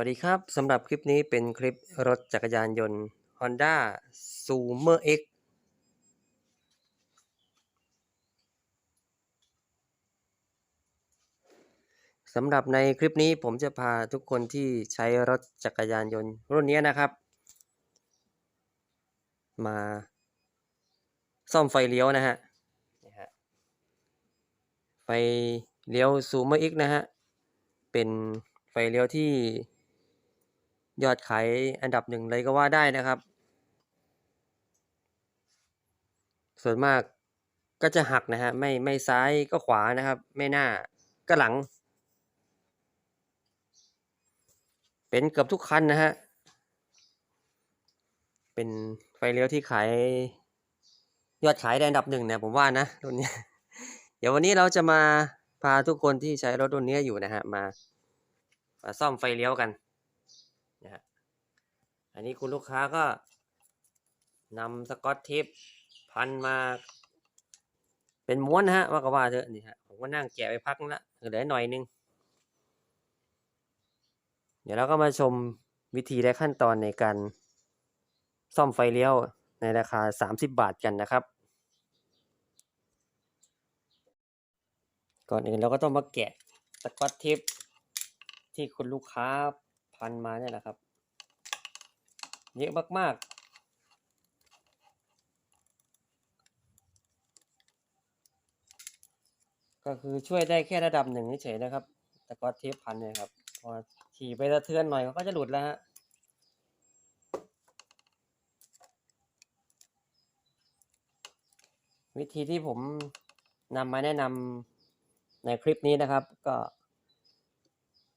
วัสดีครับสำหรับคลิปนี้เป็นคลิปรถจักรยานยนต์ Honda Zoomer X สำหรับในคลิปนี้ผมจะพาทุกคนที่ใช้รถจักรยานยนต์รุ่นนี้นะครับ มาซ่อมไฟเลี้ยวนะฮะไฟเลี้ยว Zoomer X นะฮะ เป็นไฟเลี้ยวที่ ยอดขายอันดับหนึ่งเลยก็ว่าได้นะครับ ส่วนมากก็จะหักนะฮะไม่ไม่ซ้ายก็ขวานะครับ ไม่หน้าก็หลัง เป็นเกือบทุกคันนะฮะเป็นไฟเลี้ยวที่ขายยอดขายได้อันดับหนึ่งเนี่ยผมว่านะรุ่นนี้เดี๋ยววันนี้เราจะมาพาทุกคนที่ใช้รถรุ่นนี้อยู่นะฮะมามาซ่อมไฟเลี้ยวกัน อันนี้คุณลูกค้าก็นำสกอตเทปพันมา เป็นม้วนนะฮะว่าก็ว่าเถอะนี่ฮะผมก็นั่งแกะไปพักละเหลือหน่อยนึง เดี๋ยวเราก็มาชมวิธีและขั้นตอนในการซ่อมไฟเลี้ยวในราคา 30 บาทกันนะครับ ก่อนอื่นเราก็ต้องมาแกะสกอตเทปที่คุณลูกค้าพันมาเนี่ยแหละครับ เยอะมาก ๆก็คือช่วยได้แค่ระดับหนึ่งเฉยนะครับสกอตเทปพันเนี่ยครับ พอขี่ไปสะเทือนหน่อยก็จะหลุดแล้วฮะ วิธีที่ผมนำมาแนะนำในคลิปนี้นะครับ ก็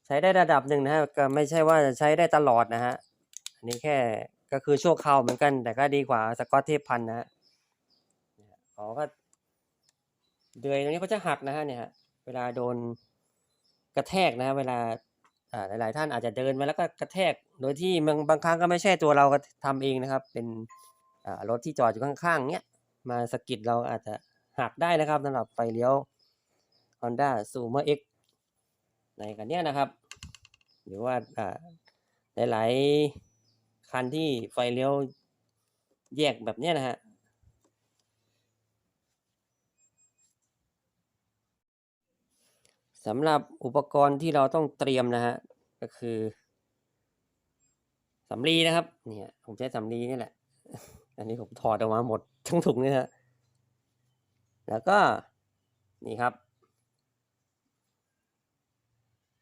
ใช้ได้ระดับหนึ่งนะฮะ ก็ไม่ใช่ว่าจะใช้ได้ตลอดนะฮะ อันนี้แค่ก็คือชั่วคราวเหมือนกัน แต่ก็ดีกว่าสกอตเทปพันนะฮะเขาก็เดือยตรงนี้เขาจะหักนะฮะเนี่ยฮะเวลาโดนกระแทกนะฮะเวลาอ่าหลายๆ ท่านอาจจะเดินมาแล้วก็กระแทก โดยที่บางบางครั้งก็ไม่ใช่ตัวเราก็ทำเองนะครับ เป็นอ่ารถที่จอดอยู่ข้างๆเนี้ยมาสกิดเราอาจจะหักได้นะครับสำหรับไฟเลี้ยว Honda Zoomer X ในกันเนี้ยนะครับ หรือว่าอ่าหลายๆ คันที่ไฟเลี้ยวแยกแบบเนี้ยนะฮะสำหรับอุปกรณ์ที่เราต้องเตรียมนะฮะก็คือสำลีนะครับ เนี่ย ผมใช้สำลีนี่แหละ อันนี้ผมถอดออกมาหมดทั้งถุงเลยฮะแล้วก็นี่ครับ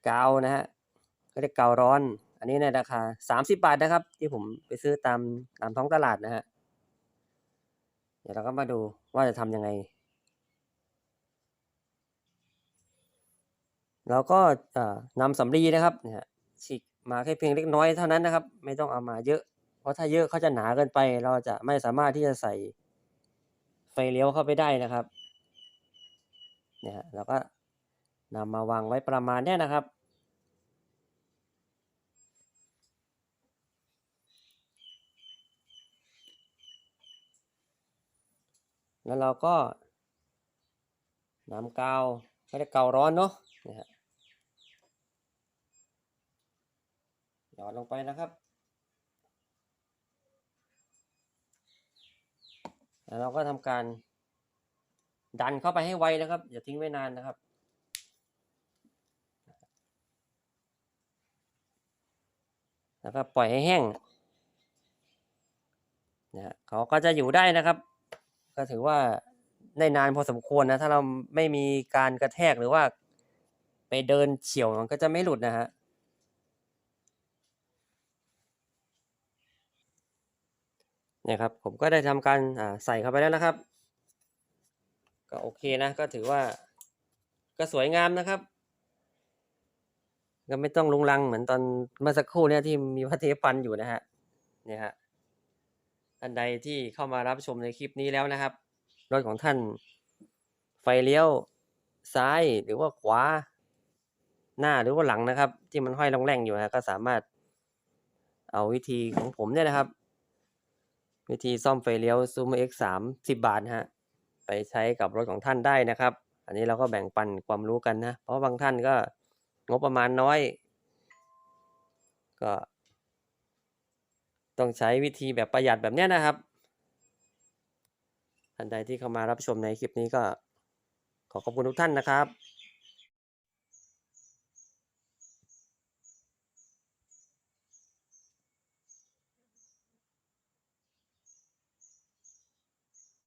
กาวนะฮะก็เรียกกาวร้อน อันนี้ในราคาสามสิบาทนะครับ ที่ผมไปซื้อตามตามท้องตลาดนะฮะ เดี๋ยวเราก็มาดูว่าจะทำยังไงแล้วก็เอ่อนำสำลีนะครับเนี่ยฉีกมาแค่เพียงเล็กน้อยเท่านั้นนะครับ ไม่ต้องเอามาเยอะ เพราะถ้าเยอะเขาจะหนาเกินไป เราจะไม่สามารถที่จะใส่ไฟเลี้ยวเข้าไปได้นะครับ เนี่ยเราก็นำมาวางไว้ประมาณนี้นะครับ แล้วเราก็นำกาวไม่ได้กาวร้อนเนาะนี่ยฮะหยอดลงไปนะครับแล้วเราก็ทำการดันเข้าไปให้ไวนะครับ อย่าทิ้งไว้นานนะครับ แล้วก็ปล่อยให้แห้งนะเขาก็จะอยู่ได้นะครับ ก็ถือว่าได้นานพอสมควรนะ ถ้าเราไม่มีการกระแทกหรือว่า ไปเดินเฉียวมันก็จะไม่หลุดนะฮะเนี่ยครับผมก็ได้ทำการใส่เข้าไปแล้วนะครับ ก็โอเคนะ ก็ถือว่า ก็สวยงามนะครับ ก็ไม่ต้องลุงลังเหมือนตอนเมื่อสักครู่เนี่ยที่มีพระเทปฟันอยู่นะฮะเนี่ยฮะ ท่านใดที่เข้ามารับชมในคลิปนี้แล้วนะครับ รถของท่าน ไฟเลี้ยวซ้ายหรือว่าขวา หน้าหรือว่าหลังนะครับ ที่มันห้อยลงแรงอยู่นะก็สามารถ เอาวิธีของผมเนี่ยนะครับ วิธีซ่อมไฟเลี้ยว Zoomer X 3 10บาทฮะไปใช้กับรถของท่านได้นะครับ อันนี้เราก็แบ่งปันความรู้กันนะ เพราะบางท่านก็งบประมาณน้อย ก็ ต้องใช้วิธีแบบประหยัดแบบเนี้ยนะครับท่านใดที่เข้ามารับชมในคลิปนี้ก็ขอขอบคุณทุกท่านนะครับ